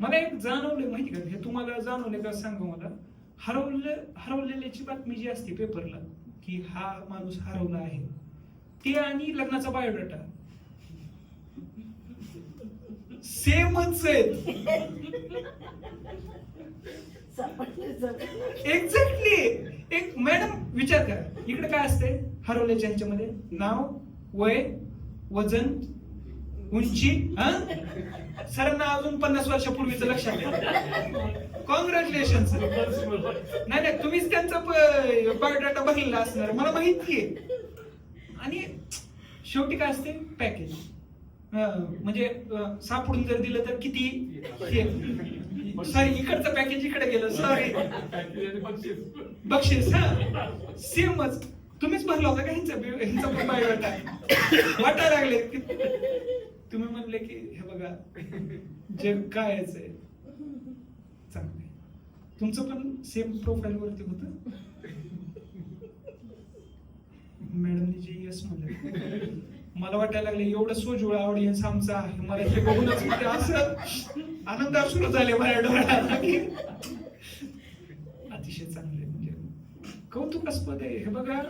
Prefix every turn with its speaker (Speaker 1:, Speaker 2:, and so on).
Speaker 1: मला एक जाणवलं माहिती का? हे तुम्हाला जाणवले का सांगा मला? हरवलं हरवलेल्याची बातमी जी असते पेपरला की हा माणूस हरवला आहे. ते आणि लग्नाचा बायोडाटा सेमच एक्झॅक्टली एक मॅडम विचार करा. इकडे काय असते हरवल्याच्या ह्याच्यामध्ये नाव वय वजन उंची हा? सरांना अजून पन्नास वर्षापूर्वीच लक्षात कॉंग्रॅच्युलेशन नाही नाही तुम्हीच त्यांचा बायोडाटा भरलेला असणार. मला माहितीये आणि शेवटी काय असते? पॅकेज म्हणजे सापडून जर दिलं तर किती? सॉरी इकडचं पॅकेज इकडे गेलं. सॉरी बक्षीस हा? सेमच तुम्हीच भरला होता का ह्यांचा ह्यांचा पण बायोडाटा वाटायला लागले. तुम्ही म्हणले की हे बघा जग काय आहे. चांगले तुमचं पण सेम प्रोफाईल वरती होत? मॅडमनी जे यस म्हणलं. मला वाटायला लागले एवढं सोजवळ ऑडियन्स आमचा आहे. मला ते बघूनच म्हणजे असं आनंद सुरू झाले माझ्या डोळ्याला की अतिशय चांगले म्हणजे. कौतुकास्पद आहे हे बघा.